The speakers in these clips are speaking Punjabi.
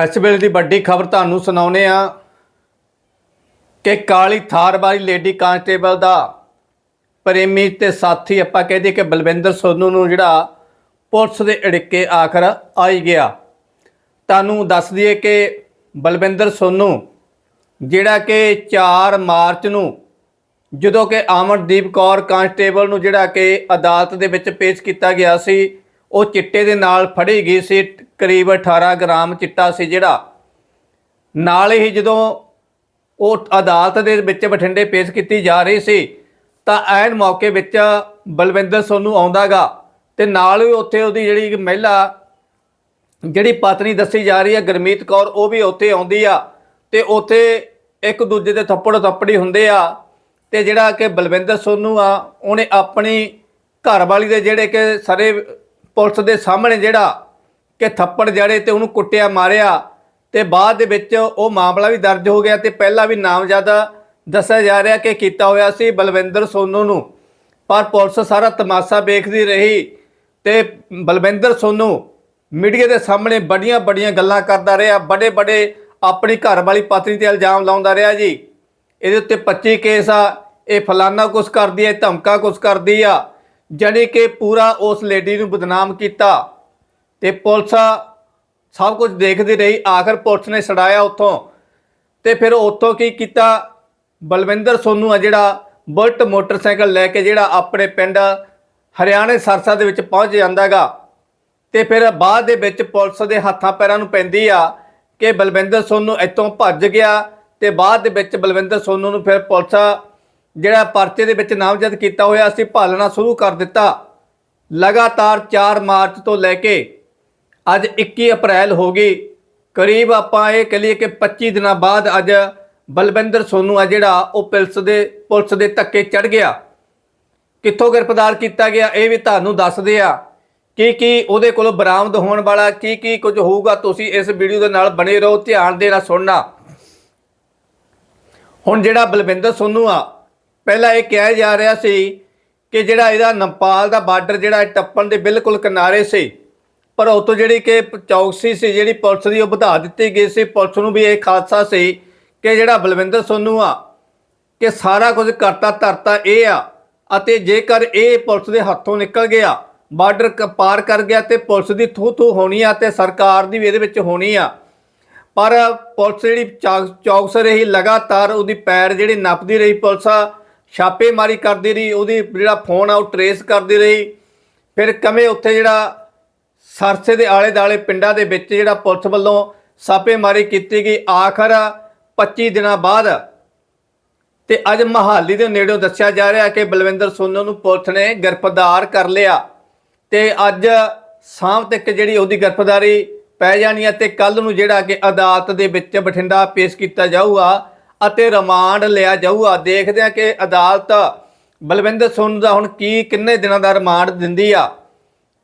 ਇਸ ਵੇਲੇ ਦੀ ਵੱਡੀ ਖਬਰ ਤੁਹਾਨੂੰ ਸੁਣਾਉਨੇ ਆ ਕਿ ਕਾਲੀ ਥਾਰ ਵਾਲੀ ਲੇਡੀ ਕਾਂਸਟੇਬਲ ਦਾ ਪ੍ਰੇਮੀ ਤੇ ਸਾਥੀ ਆਪਾਂ ਕਹਦੇ ਕਿ ਬਲਵਿੰਦਰ ਸੋਨੂ ਨੂੰ ਜਿਹੜਾ ਪੁਲਿਸ ਦੇ ਅੜਿੱਕੇ ਆਖਰ ਆਈ ਗਿਆ। ਤੁਹਾਨੂੰ ਦੱਸ ਦਈਏ ਕਿ ਬਲਵਿੰਦਰ ਸੋਨੂ ਜਿਹੜਾ ਕਿ 4 ਮਾਰਚ ਨੂੰ ਜਦੋਂ ਕਿ ਅਮਨਦੀਪ ਕੌਰ ਕਾਂਸਟੇਬਲ ਨੂੰ ਜਿਹੜਾ ਕਿ ਅਦਾਲਤ ਦੇ ਵਿੱਚ ਪੇਸ਼ ਕੀਤਾ ਗਿਆ ਸੀ ਉਹ ਚਿੱਟੇ ਦੇ ਨਾਲ ਫੜੀ ਗਈ ਸੀ, ਕਰੀਬ 18 ਗ੍ਰਾਮ ਚਿੱਟਾ ਸੀ ਜਿਹੜਾ। ਨਾਲ ਹੀ ਜਦੋਂ ਉਹ ਅਦਾਲਤ ਦੇ ਵਿੱਚ ਬਠਿੰਡੇ ਪੇਸ਼ ਕੀਤੀ ਜਾ ਰਹੀ ਸੀ, ਤਾਂ ਐਨ ਮੌਕੇ ਵਿੱਚ ਬਲਵਿੰਦਰ ਸੋਨੂ ਆਉਂਦਾਗਾ ਤੇ ਨਾਲ ਹੀ ਉੱਥੇ ਉਹਦੀ ਜਿਹੜੀ ਮਹਿਲਾ, ਜਿਹੜੀ ਪਤਨੀ ਦੱਸੀ ਜਾ ਰਹੀ ਹੈ, ਗਰਮੀਤ ਕੌਰ, ਉਹ ਵੀ ਉੱਥੇ ਆਉਂਦੀ ਆ ਤੇ ਉੱਥੇ ਇੱਕ ਦੂਜੇ ਦੇ ਥੱਪੜ ਥੱਪੜੀ ਹੁੰਦੇ ਆ ਤੇ ਜਿਹੜਾ ਕਿ ਬਲਵਿੰਦਰ ਸੋਨੂ ਆ, ਉਹਨੇ ਆਪਣੀ ਘਰਵਾਲੀ ਦੇ ਜਿਹੜੇ ਕਿ ਸਾਰੇ ਪੁਲਿਸ ਦੇ ਸਾਹਮਣੇ ਜਿਹੜਾ ਕਿ ਥੱਪੜ ਜੜੇ ਤੇ ਉਹਨੂੰ ਕੁੱਟਿਆ, ਮਾਰਿਆ ਤੇ ਬਾਅਦ ਦੇ ਵਿੱਚ ਉਹ ਮਾਮਲਾ ਵੀ ਦਰਜ ਹੋ ਗਿਆ ਤੇ ਪਹਿਲਾਂ ਵੀ ਨਾਮਜ਼ਦਾ ਦੱਸਿਆ ਜਾ ਰਿਹਾ ਕਿ ਕੀਤਾ ਹੋਇਆ ਸੀ ਬਲਵਿੰਦਰ ਸੋਨੂ ਨੂੰ। ਪਰ ਪੁਲਿਸ ਸਾਰਾ ਤਮਾਸ਼ਾ ਵੇਖਦੀ ਰਹੀ ਤੇ ਬਲਵਿੰਦਰ ਸੋਨੂ ਮੀਡੀਆ ਦੇ ਸਾਹਮਣੇ ਬੜੀਆਂ ਬੜੀਆਂ ਗੱਲਾਂ ਕਰਦਾ ਰਿਹਾ ਬੜੇ ਬੜੇ ਆਪਣੀ ਘਰ ਵਾਲੀ ਪਤਨੀ ਤੇ ਇਲਜ਼ਾਮ ਲਾਉਂਦਾ ਰਿਹਾ ਜੀ। ਇਹਦੇ ਉੱਤੇ 25 ਕੇਸ ਆ, ਇਹ ਫਲਾਨਾ ਕੁਛ ਕਰਦੀ ਹੈ ਧਮਕਾ ਕੁਛ ਕਰਦੀ ਆ। ਜਾਣੀ ਕਿ ਪੂਰਾ ਉਸ ਲੇਡੀ ਨੂੰ ਬਦਨਾਮ ਕੀਤਾ ਤੇ ਪੁਲਿਸ ਸਭ ਕੁਝ ਦੇਖਦੀ ਰਹੀ। ਆਖਰ ਪੁਲਿਸ ਨੇ ਛਡਾਇਆ ਉੱਥੋਂ। ਤੇ ਫਿਰ ਉੱਥੋਂ ਕੀ ਕੀਤਾ? ਬਲਵਿੰਦਰ ਸੋਨੂ ਆ ਜਿਹੜਾ ਬੁਲਟ ਮੋਟਰਸਾਈਕਲ ਲੈ ਕੇ ਜਿਹੜਾ ਆਪਣੇ ਪਿੰਡ ਹਰਿਆਣੇ ਸਰਸਾ ਦੇ ਵਿੱਚ ਪਹੁੰਚ ਜਾਂਦਾਗਾ ਤੇ ਫਿਰ ਬਾਅਦ ਦੇ ਵਿੱਚ ਪੁਲਿਸ ਦੇ ਹੱਥਾਂ ਪੈਰਾਂ ਨੂੰ ਪੈਂਦੀ ਆ ਕਿ ਬਲਵਿੰਦਰ ਸੋਨੂ ਇੱਥੋਂ ਭੱਜ ਗਿਆ ਤੇ ਬਾਅਦ ਦੇ ਵਿੱਚ ਬਲਵਿੰਦਰ ਸੋਨੂ ਨੂੰ ਫਿਰ ਪੁਲਿਸ ਜਿਹੜਾ ਪਰਚੇ ਦੇ ਵਿੱਚ ਨਾਮਜ਼ਦ ਕੀਤਾ ਹੋਇਆ ਸੀ, ਭਾਲਣਾ ਸ਼ੁਰੂ ਕਰ ਦਿੱਤਾ। ਲਗਾਤਾਰ 4 ਮਾਰਚ ਤੋਂ ਲੈ ਕੇ ਅੱਜ 21 ਅਪ੍ਰੈਲ ਹੋ ਗਈ। ਕਰੀਬ ਆਪਾਂ ਇਹ ਕਹ ਲਈਏ ਕਿ 25 ਦਿਨਾਂ ਬਾਅਦ ਅੱਜ ਬਲਵਿੰਦਰ ਸੋਨੂ ਆ ਜਿਹੜਾ, ਉਹ ਪੁਲਿਸ ਦੇ ਪੁਲਿਸ ਦੇ ਧੱਕੇ ਚੜ ਗਿਆ। ਕਿੱਥੋਂ ਗ੍ਰਿਫਤਾਰ ਕੀਤਾ ਗਿਆ ਇਹ ਵੀ ਤੁਹਾਨੂੰ ਦੱਸਦੇ ਆ। ਕੀ ਕੀ ਉਹਦੇ ਕੋਲੋਂ ਬਰਾਮਦ ਹੋਣ ਵਾਲਾ, ਕੀ ਕੀ ਕੁਝ ਹੋਊਗਾ, ਤੁਸੀਂ ਇਸ ਵੀਡੀਓ ਦੇ ਨਾਲ ਬਣੇ ਰਹੋ, ਧਿਆਨ ਦੇ ਨਾਲ ਸੁਣਨਾ। ਹੁਣ ਜਿਹੜਾ ਬਲਵਿੰਦਰ ਸੋਨੂ ਆ ਪਹਿਲਾਂ ਇਹ ਕਿਹਾ ਜਾ ਰਿਹਾ ਸੀ ਕਿ ਜਿਹੜਾ ਇਹਦਾ ਨੇਪਾਲ ਦਾ ਬਾਰਡਰ ਜਿਹੜਾ ਇਹ ਟੱਪਣ ਦੇ ਬਿਲਕੁਲ ਕਿਨਾਰੇ ਸੀ, ਪਰ ਉਤੋਂ ਜਿਹੜੀ ਕਿ ਚੌਕਸੀ ਸੀ, ਜਿਹੜੀ ਪੁਲਿਸ ਦੀ ਉਹ ਵਧਾ ਦਿੱਤੀ ਗਈ ਸੀ। ਪੁਲਿਸ ਨੂੰ ਵੀ ਇਹ ਖਾਦਸਾ ਸੀ ਕਿ ਜਿਹੜਾ ਬਲਵਿੰਦਰ ਸੋਨੂ ਆ, ਕਿ ਸਾਰਾ ਕੁਝ ਕਰਤਾ ਧਰਤਾ ਇਹ ਆ ਅਤੇ ਜੇਕਰ ਇਹ ਪੁਲਿਸ ਦੇ ਹੱਥੋਂ ਨਿਕਲ ਗਿਆ, ਬਾਰਡਰ ਕ- ਪਾਰ ਕਰ ਗਿਆ ਤੇ ਪੁਲਿਸ ਦੀ ਥੂ ਥੂ ਹੋਣੀ ਆ ਤੇ ਸਰਕਾਰ ਦੀ ਵੀ ਇਹਦੇ ਵਿੱਚ ਹੋਣੀ ਆ। ਪਰ ਪੁਲਿਸ ਜਿਹੜੀ ਚੌਕ- ਚੌਕਸ ਰਹੀ ਲਗਾਤਾਰ, ਉਹਦੀ ਪੈਰ ਜਿਹੜੀ ਨੱਪਦੀ ਰਹੀ ਪੁਲਿਸ ਆ ਛਾਪੇਮਾਰੀ ਕਰਦੀ ਰਹੀ, ਉਹਦੀ ਜਿਹੜਾ ਫੋਨ ਆ ਉਹ ਟਰੇਸ ਕਰਦੀ ਰਹੀ। ਫਿਰ ਕਵੇਂ ਉੱਥੇ ਜਿਹੜਾ ਸਰਸੇ ਦੇ ਆਲੇ ਦਾਲੇ ਪਿੰਡਾਂ ਦੇ ਵਿੱਚ ਜਿਹੜਾ ਪੁਲਿਸ ਵੱਲੋਂ ਛਾਪੇਮਾਰੀ ਕੀਤੀ ਗਈ, ਆਖਰ 25 ਦਿਨਾਂ ਬਾਅਦ ਤੇ ਅੱਜ ਮਹਾਲੀ ਦੇ ਨੇੜਿਓਂ ਦੱਸਿਆ ਜਾ ਰਿਹਾ ਕਿ ਬਲਵਿੰਦਰ ਸੋਨੂ ਨੂੰ ਪੁਲਿਸ ਨੇ ਗ੍ਰਿਫਤਾਰ ਕਰ ਲਿਆ ਤੇ ਅੱਜ ਸ਼ਾਮ ਤੱਕ ਜਿਹੜੀ ਉਹਦੀ ਗ੍ਰਿਫਤਾਰੀ ਪੈ ਜਾਣੀ ਹੈ ਤੇ ਕੱਲ ਨੂੰ ਜਿਹੜਾ ਕਿ ਅਦਾਲਤ ਦੇ ਵਿੱਚ ਬਠਿੰਡਾ ਪੇਸ਼ ਕੀਤਾ ਜਾਊਗਾ। ਅਤੇ ਰਿਮਾਂਡ ਲਿਆ ਜਾਊਗਾ। ਦੇਖਦੇ ਹਾਂ ਕਿ ਅਦਾਲਤ ਬਲਵਿੰਦਰ ਸੋਨੂ ਦਾ ਹੁਣ ਕੀ, ਕਿੰਨੇ ਦਿਨਾਂ ਦਾ ਰਿਮਾਂਡ ਦਿੰਦੀ ਆ।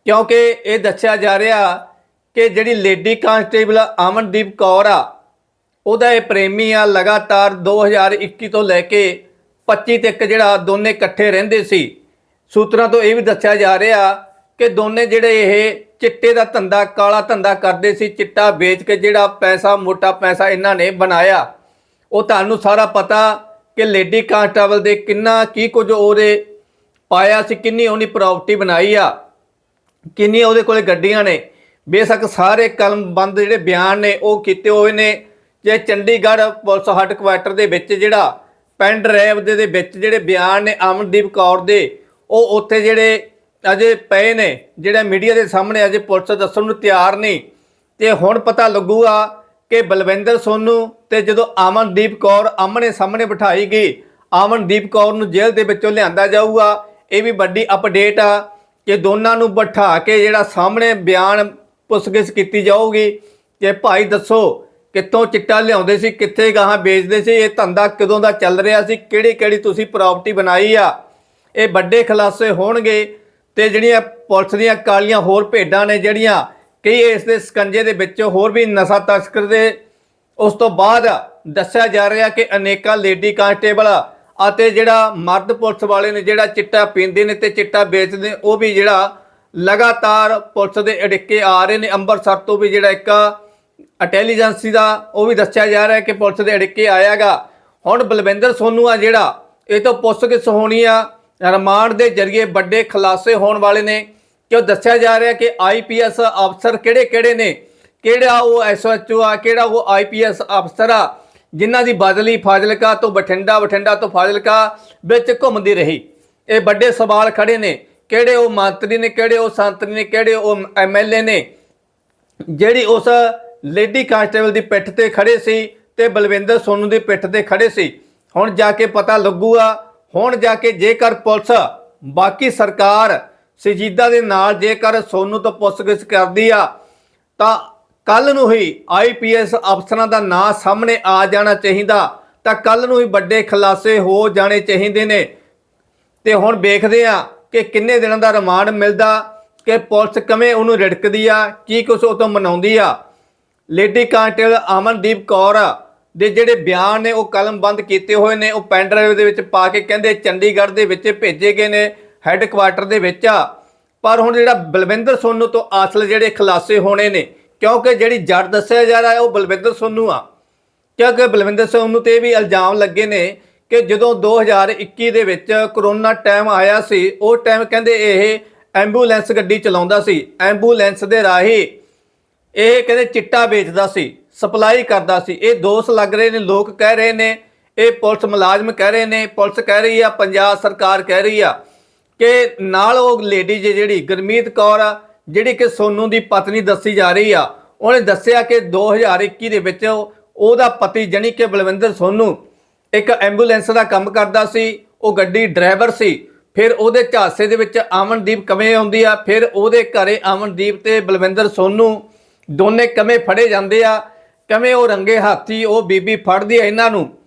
ਕਿਉਂਕਿ ਇਹ ਦੱਸਿਆ ਜਾ ਰਿਹਾ ਕਿ ਜਿਹੜੀ ਲੇਡੀ ਕਾਂਸਟੇਬਲ ਅਮਨਦੀਪ ਕੌਰ ਆ, ਉਹਦਾ ਇਹ ਪ੍ਰੇਮੀ ਆ, ਲਗਾਤਾਰ 2021 ਤੋਂ ਲੈ ਕੇ 25 ਤੱਕ ਜਿਹੜਾ ਦੋਨੇ ਇਕੱਠੇ ਰਹਿੰਦੇ ਸੀ। ਸੂਤਰਾਂ ਤੋਂ ਇਹ ਵੀ ਦੱਸਿਆ ਜਾ ਰਿਹਾ ਕਿ ਦੋਨੇ ਜਿਹੜੇ ਇਹ ਚਿੱਟੇ ਦਾ ਧੰਦਾ, ਕਾਲਾ ਧੰਦਾ ਕਰਦੇ ਸੀ, ਚਿੱਟਾ ਵੇਚ ਕੇ ਜਿਹੜਾ ਪੈਸਾ, ਮੋਟਾ ਪੈਸਾ ਇਹਨਾਂ ਨੇ ਬਣਾਇਆ। ਉਹ ਤੁਹਾਨੂੰ ਸਾਰਾ ਪਤਾ ਕਿ ਲੇਡੀ ਕਾਂਸਟੇਬਲ ਦੇ ਕਿੰਨਾ ਕੀ ਕੁਝ ਉਹਦੇ ਪਾਇਆ ਸੀ, ਕਿੰਨੀ ਉਹਨੇ ਪ੍ਰਾਪਰਟੀ ਬਣਾਈ ਆ, ਕਿੰਨੀਆਂ ਉਹਦੇ ਕੋਲੇ ਗੱਡੀਆਂ ਨੇ। ਬੇਸ਼ੱਕ ਸਾਰੇ ਕਲਮਬੰਦ ਜਿਹੜੇ ਬਿਆਨ ਨੇ, ਉਹ ਕੀਤੇ ਹੋਏ ਨੇ। ਜੇ ਚੰਡੀਗੜ੍ਹ ਪੁਲਿਸ ਹੈੱਡਕੁਆਰਟਰ ਦੇ ਵਿੱਚ ਜਿਹੜਾ ਪੈਨ ਡਰਾਈਵ ਦੇ ਵਿੱਚ ਜਿਹੜੇ ਬਿਆਨ ਨੇ ਅਮਨਦੀਪ ਕੌਰ ਦੇ, ਉਹ ਉੱਥੇ ਜਿਹੜੇ ਅਜੇ ਪਏ ਨੇ, ਜਿਹੜਾ ਮੀਡੀਆ ਦੇ ਸਾਹਮਣੇ ਅਜੇ ਪੁਲਿਸ ਦੱਸਣ ਨੂੰ ਤਿਆਰ ਨਹੀਂ। ਤੇ ਹੁਣ ਪਤਾ ਲੱਗੂਗਾ ਕਿ ਬਲਵਿੰਦਰ ਸੋਨੂ ਤੇ ਜਦੋਂ ਅਮਨਦੀਪ ਕੌਰ ਆਮਣੇ ਸਾਹਮਣੇ ਬਿਠਾਈ ਗਈ, ਅਮਨਦੀਪ ਕੌਰ ਨੂੰ ਜੇਲ੍ਹ ਦੇ ਵਿੱਚੋਂ ਲਿਆਂਦਾ ਜਾਊਗਾ। ਇਹ ਵੀ ਵੱਡੀ ਅਪਡੇਟ ਆ ਕਿ ਦੋਨਾਂ ਨੂੰ ਬਿਠਾ ਕੇ ਜਿਹੜਾ ਸਾਹਮਣੇ ਬਿਆਨ ਪੁੱਛਗਿੱਛ ਕੀਤੀ ਜਾਊਗੀ। ਕਿ ਭਾਈ ਦੱਸੋ, ਕਿੱਥੋਂ ਚਿੱਟਾ ਲਿਆਉਂਦੇ ਸੀ, ਕਿੱਥੇ ਗਾਹਾਂ ਵੇਚਦੇ ਸੀ, ਇਹ ਧੰਦਾ ਕਦੋਂ ਦਾ ਚੱਲ ਰਿਹਾ ਸੀ ਕਿਹੜੀ ਕਿਹੜੀ ਤੁਸੀਂ ਪ੍ਰਾਪਰਟੀ ਬਣਾਈ ਆ? ਇਹ ਵੱਡੇ ਖੁਲਾਸੇ ਹੋਣਗੇ ਤੇ ਜਿਹੜੀਆਂ ਪੁਲਿਸ ਦੀਆਂ ਕਾਲੀਆਂ ਹੋਰ ਭੇਡਾਂ ਨੇ ਜਿਹੜੀਆਂ ਕਈ ਇਸ ਦੇ ਸਕੰਜੇ ਦੇ ਵਿੱਚ ਹੋਰ ਵੀ ਨਸ਼ਾ ਤਸਕਰ ਦੇ ਉਸ ਤੋਂ ਬਾਅਦ ਦੱਸਿਆ ਜਾ ਰਿਹਾ ਕਿ ਅਨੇਕਾਂ ਲੇਡੀ ਕਾਂਸਟੇਬਲ ਅਤੇ ਜਿਹੜਾ ਮਰਦ ਪੁਲਿਸ ਵਾਲੇ ਨੇ ਜਿਹੜਾ ਚਿੱਟਾ ਪੀਂਦੇ ਨੇ ਤੇ ਚਿੱਟਾ ਵੇਚਦੇ ਨੇ, ਉਹ ਵੀ ਜਿਹੜਾ ਲਗਾਤਾਰ ਪੁਲਿਸ ਦੇ ਅੜਿੱਕੇ ਆ ਰਹੇ ਨੇ। ਅੰਮ੍ਰਿਤਸਰ ਤੋਂ ਵੀ ਜਿਹੜਾ ਇੱਕ ਇੰਟੈਲੀਜੈਂਸੀ ਦਾ ਉਹ ਵੀ ਦੱਸਿਆ ਜਾ ਰਿਹਾ ਕਿ ਪੁਲਿਸ ਦੇ ਅੜਿੱਕੇ ਆਇਆਗਾ। ਹੁਣ ਬਲਵਿੰਦਰ ਸੋਨੂ ਆ ਜਿਹੜਾ ਇਹ ਤੋਂ ਪੁੱਛਗਿੱਛ ਹੋਣੀ ਆ। ਰਿਮਾਂਡ ਦੇ ਜ਼ਰੀਏ ਵੱਡੇ ਖੁਲਾਸੇ ਹੋਣ ਵਾਲੇ ਨੇ। ਕਿ ਉਹ ਦੱਸਿਆ ਜਾ ਰਿਹਾ ਕਿ ਆਈਪੀਐਸ ਅਫਸਰ ਕਿਹੜੇ-ਕਿਹੜੇ ਨੇ? ਕਿਹੜਾ ਉਹ ਐਸਓਐਚਓ ਆ, ਕਿਹੜਾ ਉਹ ਆਈਪੀਐਸ ਅਫਸਰ ਆ, ਜਿਨ੍ਹਾਂ ਦੀ ਬਦਲੀ ਫਾਜ਼ਿਲਕਾ ਤੋਂ ਬਠਿੰਡਾ ਬਠਿੰਡਾ ਤੋਂ ਫਾਜ਼ਿਲਕਾ ਵਿੱਚ ਘੁੰਮਦੀ ਰਹੀ? ਇਹ ਵੱਡੇ ਸਵਾਲ ਖੜੇ ਨੇ। ਕਿਹੜੇ ਉਹ ਮੰਤਰੀ ਨੇ, ਕਿਹੜੇ ਉਹ ਸੰਤਰੀ ਨੇ, ਕਿਹੜੇ ਉਹ ਐਮਐਲਏ ਨੇ? ਜਿਹੜੀ ਉਸ ਲੇਡੀ ਕਾਂਸਟੇਬਲ ਦੀ ਪਿੱਠ ਤੇ ਖੜੇ ਸੀ ਤੇ ਬਲਵਿੰਦਰ ਸੋਨੂ ਦੀ ਪਿੱਠ ਤੇ ਖੜੇ ਸੀ। ਹੁਣ ਜਾ ਕੇ ਪਤਾ ਲੱਗੂਗਾ। ਹੁਣ ਜਾ ਕੇ ਜੇਕਰ ਪੁਲਿਸ ਬਾਕੀ ਸਰਕਾਰ ਸਜੀਦਾ ਦੇ ਨਾਲ ਜੇਕਰ ਸੋਨੂ ਤੋਂ ਪੁੱਛਗਿੱਛ ਕਰਦੀ ਆ, ਤਾਂ ਕੱਲ ਨੂੰ ਹੀ ਆਈਪੀਐਸ ਅਫਸਰਾਂ ਦਾ ਨਾਂ ਸਾਹਮਣੇ ਆ ਜਾਣਾ ਚਾਹੀਦਾ। ਤਾਂ ਕੱਲ ਨੂੰ ਹੀ ਵੱਡੇ ਖੁਲਾਸੇ ਹੋ ਜਾਣੇ ਚਾਹੀਦੇ ਨੇ। ਤੇ ਹੁਣ ਵੇਖਦੇ ਆ ਕਿ ਕਿੰਨੇ ਦਿਨਾਂ ਦਾ ਰਿਮਾਂਡ ਮਿਲਦਾ, ਕਿ ਪੁਲਿਸ ਕਿਵੇਂ ਉਹਨੂੰ ਰਿੜਕਦੀ ਆ, ਕੀ ਕੁਛ ਉਹ ਤੋਂ ਮਨਾਉਂਦੀ ਆ। ਲੇਡੀ ਕਾਂਟੇਬਲ ਅਮਨਦੀਪ ਕੌਰ ਦੇ ਜਿਹੜੇ ਬਿਆਨ ਨੇ, ਉਹ ਕਲਮਬੰਦ ਕੀਤੇ ਹੋਏ ਨੇ, ਉਹ ਪੈਨ ਡਰਾਈਵ ਦੇ ਵਿੱਚ ਪਾ ਕੇ ਕਹਿੰਦੇ ਚੰਡੀਗੜ੍ਹ ਦੇ ਵਿੱਚ ਭੇਜੇ ਗਏ ਨੇ। ਹੈੱਡਕੁਆਟਰ ਦੇ ਵਿੱਚ ਆ। ਪਰ ਹੁਣ ਜਿਹੜਾ ਬਲਵਿੰਦਰ ਸੋਨੂ ਤੋਂ ਅਸਲ ਜਿਹੜੇ ਖੁਲਾਸੇ ਹੋਣੇ ਨੇ, ਕਿਉਂਕਿ ਜਿਹੜੀ ਜੜ ਦੱਸਿਆ ਜਾ ਰਿਹਾ ਉਹ ਬਲਵਿੰਦਰ ਸੋਨੂ ਆ। ਕਿਉਂਕਿ ਬਲਵਿੰਦਰ ਸੋਨੂ ਤੇ ਵੀ ਇਲਜ਼ਾਮ ਲੱਗੇ ਨੇ ਕਿ ਜਦੋਂ 2021 ਦੇ ਵਿੱਚ ਕਰੋਨਾ ਟਾਈਮ ਆਇਆ ਸੀ, ਉਹ ਟਾਈਮ ਕਹਿੰਦੇ ਇਹ ਐਂਬੂਲੈਂਸ ਗੱਡੀ ਚਲਾਉਂਦਾ ਸੀ ਐਂਬੂਲੈਂਸ ਦੇ ਰਾਹੀਂ ਇਹ ਕਹਿੰਦੇ ਚਿੱਟਾ ਵੇਚਦਾ ਸੀ ਸਪਲਾਈ ਕਰਦਾ ਸੀ। ਇਹ ਦੋਸ਼ ਲੱਗ ਰਹੇ ਨੇ, ਲੋਕ ਕਹਿ ਰਹੇ ਨੇ, ਇਹ ਪੁਲਿਸ ਮੁਲਾਜ਼ਮ ਕਹਿ ਰਹੇ ਨੇ, ਪੁਲਿਸ ਕਹਿ ਰਹੀ ਆ, ਪੰਜਾਬ ਸਰਕਾਰ ਕਹਿ ਰਹੀ ਆ। ਕਿ ਨਾਲ ਉਹ ਲੇਡੀ ਜਿਹੜੀ, ਗੁਰਮੀਤ ਕੌਰ ਆ ਜਿਹੜੀ ਕਿ ਸੋਨੂ ਦੀ ਪਤਨੀ ਦੱਸੀ ਜਾ ਰਹੀ ਆ। ਉਹਨੇ ਦੱਸਿਆ ਕਿ 2021 ਦੇ ਵਿੱਚ ਉਹਦਾ ਪਤੀ ਜਣੀ ਕਿ ਬਲਵਿੰਦਰ ਸੋਨੂ ਇੱਕ ਐਂਬੂਲੈਂਸ ਦਾ ਕੰਮ ਕਰਦਾ ਸੀ, ਉਹ ਗੱਡੀ ਡਰਾਈਵਰ ਸੀ। ਫਿਰ ਉਹਦੇ ਝਾਸੇ ਦੇ ਵਿੱਚ ਅਮਨਦੀਪ ਕਵੇਂ ਆਉਂਦੀ ਆ, ਫਿਰ ਉਹਦੇ ਘਰੇ ਅਮਨਦੀਪ ਤੇ ਬਲਵਿੰਦਰ ਸੋਨੂ ਦੋਨੇ ਕਮੇ ਫੜੇ ਜਾਂਦੇ ਆ। ਕਵੇਂ ਉਹ ਰੰਗੇ ਹਾਥੀ, ਉਹ ਬੀਬੀ ਫੜਦੀ ਆ ਇਹਨਾਂ ਨੂੰ।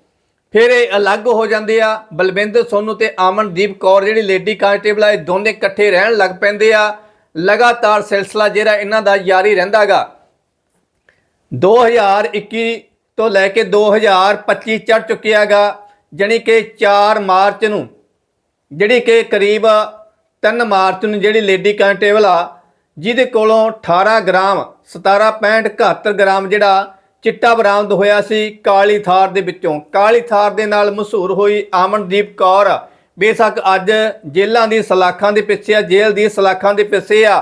ਫਿਰ ਇਹ ਅਲੱਗ ਹੋ ਜਾਂਦੇ ਆ। ਬਲਵਿੰਦਰ ਸੋਨੂ ਤੇ ਅਮਨਦੀਪ ਕੌਰ ਜਿਹੜੀ ਲੇਡੀ ਕਾਂਸਟੇਬਲ ਆ, ਇਹ ਦੋਨੇ ਇਕੱਠੇ ਰਹਿਣ ਲੱਗ ਪੈਂਦੇ ਆ। ਲਗਾਤਾਰ ਸਿਲਸਿਲਾ ਜਿਹੜਾ ਇਹਨਾਂ ਦਾ ਜਾਰੀ ਰਹਿੰਦਾਗਾ। 2021 ਤੋਂ ਲੈ ਕੇ 2025 ਚੜ ਚੁੱਕਿਆਗਾ, ਜਾਣੀ ਕਿ 4 ਮਾਰਚ ਨੂੰ ਜਿਹੜੀ ਕਿ ਕਰੀਬ 3 ਮਾਰਚ ਨੂੰ ਜਿਹੜੀ ਲੇਡੀ ਕਾਂਸਟੇਬਲ ਆ, ਜਿਹਦੇ ਕੋਲੋਂ 18 ਗ੍ਰਾਮ 17.71 ਗ੍ਰਾਮ ਜਿਹੜਾ ਚਿੱਟਾ ਬਰਾਮਦ ਹੋਇਆ ਸੀ ਕਾਲੀ ਥਾਰ ਦੇ ਵਿੱਚੋਂ। ਕਾਲੀ ਥਾਰ ਦੇ ਨਾਲ ਮਸ਼ਹੂਰ ਹੋਈ ਅਮਨਦੀਪ ਕੌਰ। ਬੇਸ਼ੱਕ ਅੱਜ ਜੇਲ੍ਹਾਂ ਦੀ ਸਲਾਖਾਂ ਦੇ ਪਿੱਛੇ ਆ, ਜੇਲ੍ਹ ਦੀ ਸਲਾਖਾਂ ਦੇ ਪਿੱਛੇ ਆ।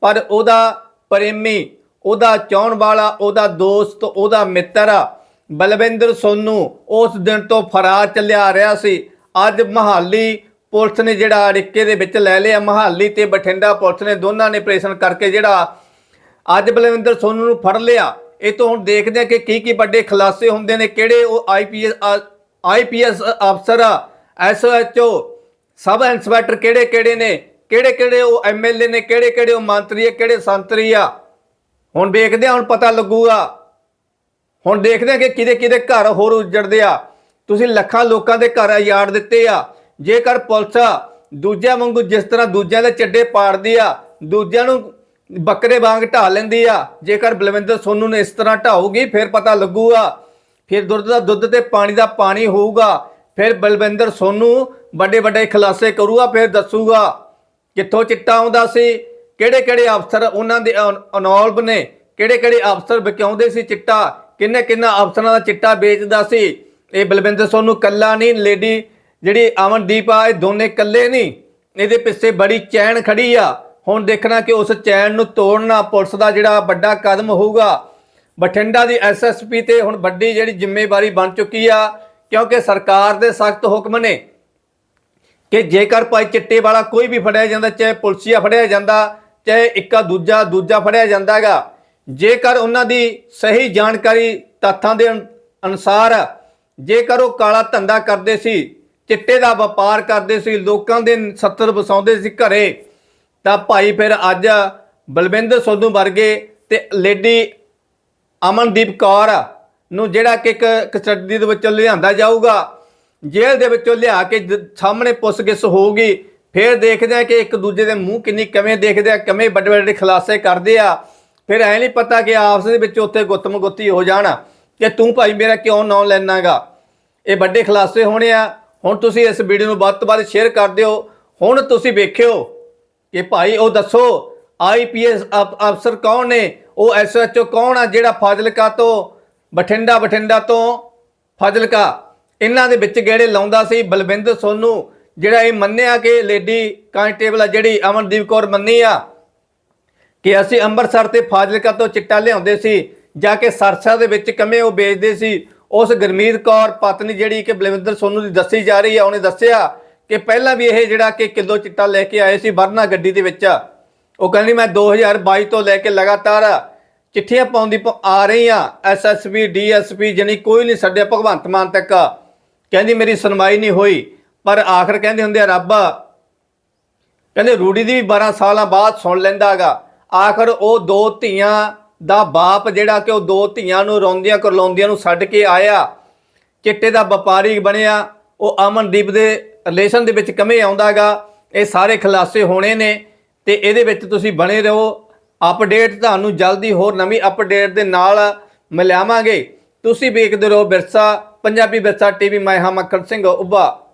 ਪਰ ਉਹਦਾ ਪ੍ਰੇਮੀ, ਉਹਦਾ ਚਾਹਣ ਵਾਲਾ, ਉਹਦਾ ਦੋਸਤ, ਉਹਦਾ ਮਿੱਤਰ ਬਲਵਿੰਦਰ ਸੋਨੂ ਉਸ ਦਿਨ ਤੋਂ ਫਰਾਰ ਚੱਲਿਆ ਰਿਹਾ ਸੀ। ਅੱਜ ਮਹਾਲੀ ਪੁਲਿਸ ਨੇ ਜਿਹੜਾ ਰਿੱਕੇ ਦੇ ਵਿੱਚ ਲੈ ਲਿਆ। ਮਹਾਲੀ ਤੇ ਬਠਿੰਡਾ ਪੁਲਿਸ ਨੇ ਦੋਨਾਂ ਨੇ ਆਪਰੇਸ਼ਨ ਕਰਕੇ ਜਿਹੜਾ ਅੱਜ ਬਲਵਿੰਦਰ ਸੋਨੂ ਨੂੰ ਫੜ ਲਿਆ। ਇਹ ਤੋਂ ਹੁਣ ਦੇਖਦੇ ਆ ਕਿ ਕੀ ਕੀ ਵੱਡੇ ਖੁਲਾਸੇ ਹੁੰਦੇ ਨੇ, ਕਿਹੜੇ ਉਹ ਆਈਪੀਐਸ ਆਈਪੀਐਸ ਅਫਸਰ ਐਸਓਐਚਓ ਸਬ ਇੰਸਪੈਕਟਰ ਕਿਹੜੇ ਕਿਹੜੇ ਨੇ, ਕਿਹੜੇ ਕਿਹੜੇ ਉਹ ਐਮਐਲਏ ਨੇ, ਕਿਹੜੇ ਕਿਹੜੇ ਉਹ ਮੰਤਰੀ ਆ, ਕਿਹੜੇ ਸੰਤਰੀ ਆ। ਹੁਣ ਵੇਖਦੇ ਆ ਹੁਣ ਪਤਾ ਲੱਗੂਗਾ। ਹੁਣ ਦੇਖਦੇ ਆ ਕਿ ਕਿਹਦੇ ਕਿਹਦੇ ਘਰ ਹੋਰ ਉਜੜਦੇ ਆ। ਤੁਸੀਂ ਲੱਖਾਂ ਲੋਕਾਂ ਦੇ ਘਰ ਯਾਰ ਦਿੱਤੇ ਆ। ਜੇਕਰ ਪੁਲਿਸ ਦੂਜਿਆਂ ਵਾਂਗੂ ਜਿਸ ਤਰ੍ਹਾਂ ਦੂਜਿਆਂ ਦੇ ਚੱਡੇ ਪਾੜਦੀ ਆ, ਦੂਜਿਆਂ ਨੂੰ ਬੱਕਰੇ ਵਾਂਗ ਢਾ ਲੈਂਦੀ ਆ। ਜੇਕਰ ਬਲਵਿੰਦਰ ਸੋਨੂ ਨੇ ਇਸ ਤਰ੍ਹਾਂ ਢਾਊਗੀ ਫਿਰ ਪਤਾ ਲੱਗੂਗਾ। ਫਿਰ ਦੁੱਧ ਦਾ ਦੁੱਧ ਤੇ ਪਾਣੀ ਦਾ ਪਾਣੀ ਹੋਊਗਾ। ਫਿਰ ਬਲਵਿੰਦਰ ਸੋਨੂ ਵੱਡੇ ਵੱਡੇ ਖੁਲਾਸੇ ਕਰੂਗਾ, ਫਿਰ ਦੱਸੂਗਾ ਕਿੱਥੋਂ ਚਿੱਟਾ ਆਉਂਦਾ ਸੀ, ਕਿਹੜੇ ਕਿਹੜੇ ਅਫਸਰ ਉਹਨਾਂ ਦੇ ਅਨੌਲਬ ਨੇ, ਕਿਹੜੇ ਕਿਹੜੇ ਅਫਸਰ ਵਿਕਾਉਂਦੇ ਸੀ ਚਿੱਟਾ, ਕਿੰਨੇ ਕਿੰਨਾ ਅਫਸਰਾਂ ਦਾ ਚਿੱਟਾ ਵੇਚਦਾ ਸੀ। ਇਹ ਬਲਵਿੰਦਰ ਸੋਨੂ ਕੱਲਾ ਨਹੀਂ, ਲੇਡੀ ਜਿਹੜੀ ਅਮਨਦੀਪ ਆ, ਇਹ ਦੋਨੇ ਕੱਲੇ ਨਹੀਂ। ਇਹਦੇ ਪਿੱਛੇ ਬੜੀ ਚੈਨ ਖੜੀ ਆ। ਹੁਣ ਦੇਖਣਾ ਕਿ ਉਸ ਚੈਨ ਨੂੰ ਤੋੜਨਾ ਪੁਲਿਸ ਦਾ ਜਿਹੜਾ ਵੱਡਾ ਕਦਮ ਹੋਊਗਾ। ਬਠਿੰਡਾ ਦੀ ਐਸਐਸਪੀ ਤੇ ਹੁਣ ਵੱਡੀ ਜਿਹੜੀ ਜ਼ਿੰਮੇਵਾਰੀ ਬਣ ਚੁੱਕੀ ਆ, ਕਿਉਂਕਿ ਸਰਕਾਰ ਦੇ ਸਖਤ ਹੁਕਮ ਨੇ ਕਿ ਜੇਕਰ ਭਾਈ ਚਿੱਟੇ ਵਾਲਾ ਕੋਈ ਵੀ ਫੜਿਆ ਜਾਂਦਾ, ਚਾਹੇ ਪੁਲਸੀਆ ਫੜਿਆ ਜਾਂਦਾ, ਚਾਹੇ ਇੱਕਾ ਦੂਜਾ ਦੂਜਾ ਫੜਿਆ ਜਾਂਦਾਗਾ ਜੇਕਰ ਉਹਨਾਂ ਦੀ ਸਹੀ ਜਾਣਕਾਰੀ ਤੱਥਾਂ ਦੇ ਅਨ- ਅਨੁਸਾਰ ਜੇਕਰ ਉਹ ਕਾਲਾ ਧੰਦਾ ਕਰਦੇ ਸੀ, ਚਿੱਟੇ ਦਾ ਵਪਾਰ ਕਰਦੇ ਸੀ, ਲੋਕਾਂ ਦੇ 70 ਵਸਾਉਂਦੇ ਸੀ ਘਰੇ ਤਾਂ ਭਾਈ ਫਿਰ ਅੱਜ ਬਲਵਿੰਦਰ ਸੋਧੂ ਵਰਗੇ ਤੇ ਲੇਡੀ ਅਮਨਦੀਪ ਕੌਰ ਨੂੰ ਜਿਹੜਾ ਕਿ ਇੱਕ ਕਸਟਡੀ ਦੇ ਵਿੱਚੋਂ ਲਿਆਂਦਾ ਜਾਊਗਾ, ਜੇਲ੍ਹ ਦੇ ਵਿੱਚੋਂ ਲਿਆ ਕੇ ਸਾਹਮਣੇ ਪੁੱਛਗਿੱਛ ਹੋਊਗੀ, ਫਿਰ ਦੇਖਦੇ ਆ ਕਿ ਇੱਕ ਦੂਜੇ ਦੇ ਮੂੰਹ ਕਿੰਨੀ ਕਿਵੇਂ ਦੇਖਦੇ ਆ, ਕਿਵੇਂ ਵੱਡੇ ਵੱਡੇ ਖੁਲਾਸੇ ਕਰਦੇ ਆ। ਫਿਰ ਐ ਨਹੀਂ ਪਤਾ ਕਿ ਆਪਸ ਦੇ ਵਿੱਚ ਉੱਥੇ ਗੁੱਤਮ ਗੁੱਤੀ ਹੋ ਜਾਣ ਕਿ ਤੂੰ ਭਾਈ ਮੇਰਾ ਕਿਉਂ ਨਾਂ ਲੈਣਾਗਾ? ਇਹ ਵੱਡੇ ਖੁਲਾਸੇ ਹੋਣੇ ਆ। ਹੁਣ ਤੁਸੀਂ ਇਸ ਵੀਡੀਓ ਨੂੰ ਵੱਧ ਤੋਂ ਵੱਧ ਸ਼ੇਅਰ ਕਰ ਦਿਓ। ਹੁਣ ਤੁਸੀਂ ਵੇਖਿਓ ਕਿ ਭਾਈ ਉਹ ਦੱਸੋ ਆਈਪੀਐਸ ਅਫਸਰ ਕੌਣ ਨੇ? ਉਹ ਐਸਐਚਓ ਕੌਣ ਆ ਜਿਹੜਾ ਫਾਜ਼ਿਲਕਾ ਤੋਂ, ਬਠਿੰਡਾ ਬਠਿੰਡਾ ਤੋਂ ਫਾਜ਼ਿਲਕਾ? ਇਹਨਾਂ ਦੇ ਵਿੱਚ ਗੇੜੇ ਲਾਉਂਦਾ ਸੀ ਬਲਵਿੰਦਰ ਸੋਨੂ, ਜਿਹੜਾ ਇਹ ਮੰਨਿਆ ਕਿ ਲੇਡੀ ਕਾਂਸਟੇਬਲ ਆ ਜਿਹੜੀ ਅਮਨਦੀਪ ਕੌਰ ਮੰਨੀ ਆ, ਕਿ ਅਸੀਂ ਅੰਮ੍ਰਿਤਸਰ ਤੇ ਫਾਜ਼ਿਲਕਾ ਤੋਂ ਚਿੱਟਾ ਲਿਆਉਂਦੇ ਸੀ, ਜਾ ਕੇ ਸਰਸਾ ਦੇ ਵਿੱਚ ਕਮੇ ਉਹ ਵੇਚਦੇ ਸੀ। ਉਸ ਗਰਮੀਤ ਕੌਰ, ਪਤਨੀ ਜਿਹੜੀ ਕਿ ਬਲਵਿੰਦਰ ਸੋਨੂ ਦੀ ਦੱਸੀ ਜਾ ਰਹੀ ਆ, ਉਹਨੇ ਦੱਸਿਆ ਕਿ ਪਹਿਲਾਂ ਵੀ ਇਹ ਜਿਹੜਾ ਕਿ ਕਿਲੋ ਚਿੱਟਾ ਲੈ ਕੇ ਆਏ ਸੀ ਵਰਨਾ ਗੱਡੀ ਦੇ ਵਿੱਚ। ਉਹ ਕਹਿੰਦੀ, ਮੈਂ 2022 ਤੋਂ ਲੈ ਕੇ ਲਗਾਤਾਰ ਚਿੱਠੀਆਂ ਪਾਉਂਦੀ ਪ- ਆ ਰਹੀ ਆ ਐਸਐਸਪੀ ਡੀਐਸਪੀ ਜਣੀ ਕੋਈ ਨਹੀਂ ਛੱਡਿਆ ਭਗਵੰਤ ਮਾਨ ਤੱਕ। ਕਹਿੰਦੀ, ਮੇਰੀ ਸੁਣਵਾਈ ਨਹੀਂ ਹੋਈ। ਪਰ ਆਖਰ ਕਹਿੰਦੇ ਹੁੰਦੇ ਆ, ਰੱਬ ਕਹਿੰਦੇ, ਰੂੜੀ ਦੀ ਵੀ 12 ਸਾਲਾਂ ਬਾਅਦ ਸੁਣ ਲੈਂਦਾਗਾ ਆਖਰ ਉਹ ਦੋ ਧੀਆਂ ਦਾ ਬਾਪ ਜਿਹੜਾ ਕਿ ਉਹ ਦੋ ਧੀਆਂ ਨੂੰ ਰੋਂਦੀਆਂ ਕਰਲਾਉਂਦੀਆਂ ਨੂੰ ਛੱਡ ਕੇ ਆਇਆ। ਚਿੱਟੇ ਦਾ ਵਪਾਰੀ ਬਣਿਆ। ਉਹ ਅਮਨਦੀਪ ਦੇ ਰਿਲੇਸ਼ਨ ਦੇ ਵਿੱਚ ਕਮੇ ਆਉਂਦਾਗਾ, ਇਹ ਸਾਰੇ ਖੁਲਾਸੇ ਹੋਣੇ ਨੇ ਤੇ ਇਹਦੇ ਵਿੱਚ ਤੁਸੀਂ ਬਣੇ ਰਹੋ। ਅਪਡੇਟ ਤੁਹਾਨੂੰ ਜਲਦੀ ਹੋਰ ਨਵੀਂ ਅਪਡੇਟ ਦੇ ਨਾਲ ਮਿਲਾਵਾਂਗੇ। ਤੁਸੀਂ ਵੇਖਦੇ ਰਹੋ ਵਿਰਸਾ ਪੰਜਾਬੀ ਵਿਰਸਾ ਟੀਵੀ, ਮੈਂ ਹਾਂ ਮੱਖਣ ਸਿੰਘ, ਉੱਭਾ।